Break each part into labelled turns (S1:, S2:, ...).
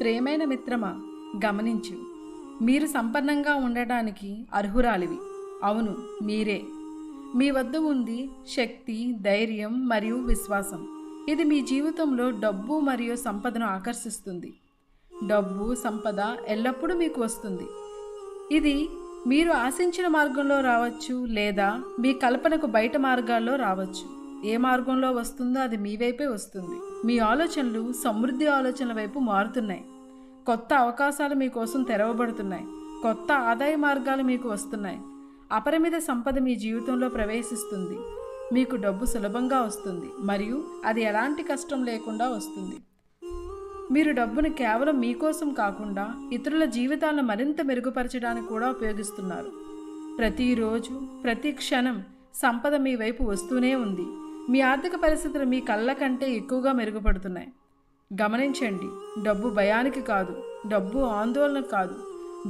S1: ప్రేమైన మిత్రమా గమనించు. మీరు సంపన్నంగా ఉండటానికి అర్హురాలివి. అవును మీరే. మీ వద్ద ఉంది శక్తి ధైర్యం మరియు విశ్వాసం. ఇది మీ జీవితంలో డబ్బు మరియు సంపదను ఆకర్షిస్తుంది. డబ్బు సంపద ఎల్లప్పుడూ మీకు వస్తుంది. ఇది మీరు ఆశించిన మార్గంలో రావచ్చు లేదా మీ కల్పనకు బయట మార్గాల్లో రావచ్చు. ఏ మార్గంలో వస్తుందో అది మీ వైపే వస్తుంది. మీ ఆలోచనలు సమృద్ధి ఆలోచనల వైపు మారుతున్నాయి. కొత్త అవకాశాలు మీకోసం తెరవబడుతున్నాయి. కొత్త ఆదాయ మార్గాలు మీకు వస్తున్నాయి. అపరిమిత సంపద మీ జీవితంలో ప్రవేశిస్తుంది. మీకు డబ్బు సులభంగా వస్తుంది. మరియు అది ఎలాంటి కష్టం లేకుండా వస్తుంది. మీరు డబ్బును కేవలం మీకోసం కాకుండా ఇతరుల జీవితాలను మరింత మెరుగుపరచడానికి కూడా ఉపయోగిస్తున్నారు. ప్రతిరోజు ప్రతి క్షణం సంపద మీ వైపు వస్తూనే ఉంది. మీ ఆర్థిక పరిస్థితులు మీ కళ్ళ కంటే ఎక్కువగా మెరుగుపడుతున్నాయి. గమనించండి డబ్బు భయానికి కాదు డబ్బు ఆందోళన కాదు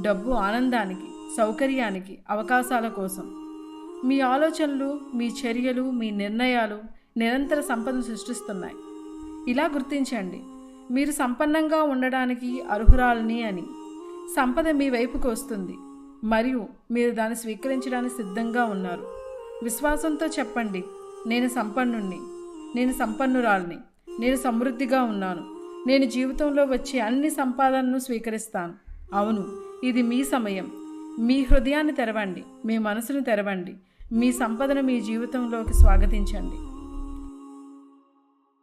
S1: డబ్బు ఆనందానికి సౌకర్యానికి అవకాశాల కోసం. మీ ఆలోచనలు మీ చర్యలు మీ నిర్ణయాలు నిరంతర సంపదను సృష్టిస్తున్నాయి. ఇలా గుర్తించండి మీరు సంపన్నంగా ఉండడానికి అర్హురాలని అని. సంపద మీ వైపుకు వస్తుంది మరియు మీరు దాన్ని స్వీకరించడానికి సిద్ధంగా ఉన్నారు. విశ్వాసంతో చెప్పండి నేను సంపన్నుణ్ణి. నేను సంపన్నురాల్ని. నేను సమృద్ధిగా ఉన్నాను. నేను జీవితంలో వచ్చే అన్ని సంపాదనను స్వీకరిస్తాను. అవును ఇది మీ సమయం. మీ హృదయాన్ని తెరవండి. మీ మనసును తెరవండి. మీ సంపదను మీ జీవితంలోకి స్వాగతించండి.